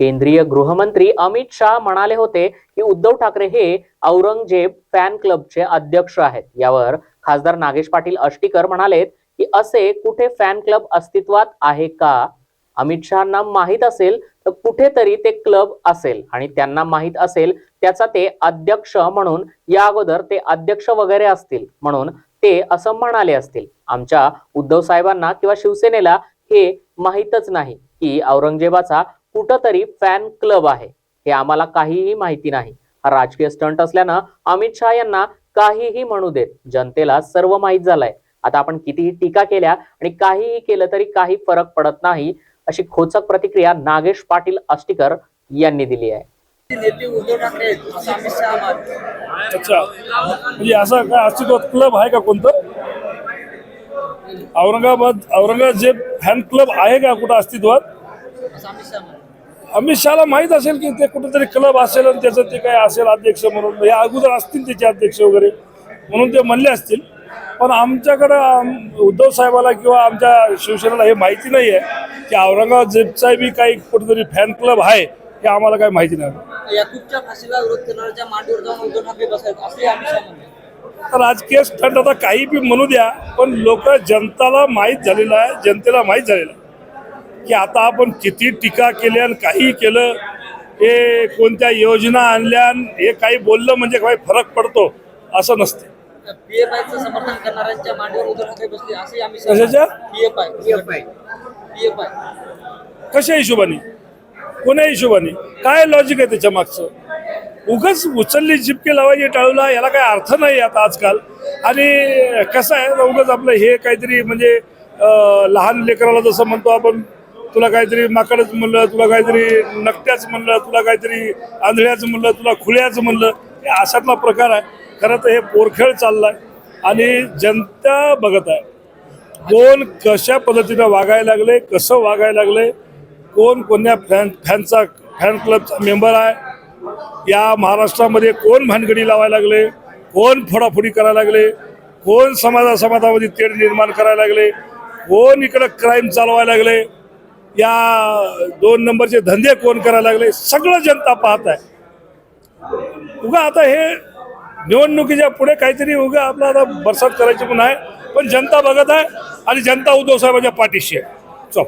केंद्रीय गृहमंत्री अमित शहा म्हणाले होते की उद्धव ठाकरे हे औरंगजेब फॅन क्लबचे अध्यक्ष आहेत. यावर खासदार नागेश पाटील अष्टीकर म्हणालेत की असे कुठे फॅन क्लब अस्तित्वात आहे का? अमित शहाना माहीत असेल तर कुठेतरी ते क्लब असेल आणि त्यांना माहीत असेल त्याचा ते अध्यक्ष म्हणून या अगोदर ते अध्यक्ष वगैरे असतील म्हणून ते असं म्हणाले असतील. आमच्या उद्धव साहेबांना किंवा शिवसेनेला हे माहीतच नाही की औरंगजेबाचा कुठंतरी फॅन क्लब आहे. हे आम्हाला काहीही माहिती नाही. हा राजकीय स्टंट असल्यानं अमित शहा यांना काहीही म्हणू देत. जनतेला सर्व माहीत झालंय. आता आपण कितीही टीका केल्या आणि काहीही केलं तरी काही फरक पडत नाही अशी खोचक प्रतिक्रिया नागेश पाटील आष्टीकर यांनी दिली आहे. नेते उद्धव ठाकरे. अच्छा. म्हणजे असं काय अस्तित्वात क्लब आहे का कोणतं? औरंगाबाद औरंगजेब फॅन क्लब आहे का कुठं अस्तित्वात? असं अमित शहाला माहीत असेल की ते कुठेतरी क्लब असेल आणि त्याचं ते काय असेल अध्यक्ष म्हणून या अगोदर असतील त्याचे अध्यक्ष वगैरे म्हणून ते म्हणले असतील. पण आमच्याकडं आम- उद्धव साहेबाला किंवा आमच्या शिवसेनेला हे माहिती नाही आहे की औरंगजेबचा बी काही कुठेतरी फॅन क्लब आहे हे आम्हाला काही माहिती नाही. याकूबच्या फाशीला विरोध करणाऱ्याच्या मांडीवर जाऊन उद्धव ठाकरे बसायचे असे अमित शहा म्हणाले तर राजकीय स्टंट आता काही बी म्हणू द्या पण लोक जनताला माहीत झालेलं आहे जनतेला माहीत झालेलं आहे. की आता आपण किती टीका केल्या आणि काही केलं हे कोणत्या योजना आणल्या आणि हे काही बोललं म्हणजे काही फरक पडतो असं नसते. समर्थन करणाऱ्यांच्या मांडीवर कशा हिशोबाने? कोण्या हिशोबाने? काय लॉजिक आहे त्याच्या मागचं? उगाच उचलली जिपके लावायची टाळूला याला काय अर्थ नाही आता आजकाल. आणि कसं आहे उगाच आपलं हे काहीतरी म्हणजे लहान लेकराला जसं म्हणतो आपण तुला काहीतरी माकडच म्हणलं तुला काहीतरी नकट्याच म्हणलं तुला काहीतरी आंधळ्याचं म्हणलं तुला खुल्याचं म्हणलं हे अशातला प्रकार आहे. खरं तर हे पोरखेळ चाललाय आणि जनता बघत आहे. कोण कशा पद्धतीनं वागायला लागले कसं वागायला लागले कोण कोण्या फॅन फॅनचा फॅन क्लबचा मेंबर आहे या महाराष्ट्रामध्ये कोण भानगडी लावायला लागले कोण फोडाफोडी करायला लागले कोण समाजा समाजामध्ये तेढ निर्माण करायला लागले कोण इकडं क्राईम चालवायला लागले या दोन नंबरचे धंदे कोण करायला लागले सगळं जनता पाहत आहे. उगा आता हे निवडणुकीच्या पुढे काहीतरी उगा आपला आता बरसात करायची पण आहे पण जनता बघत आहे आणि जनता उद्धव साहेबांच्या पाठीशी आहे. चल.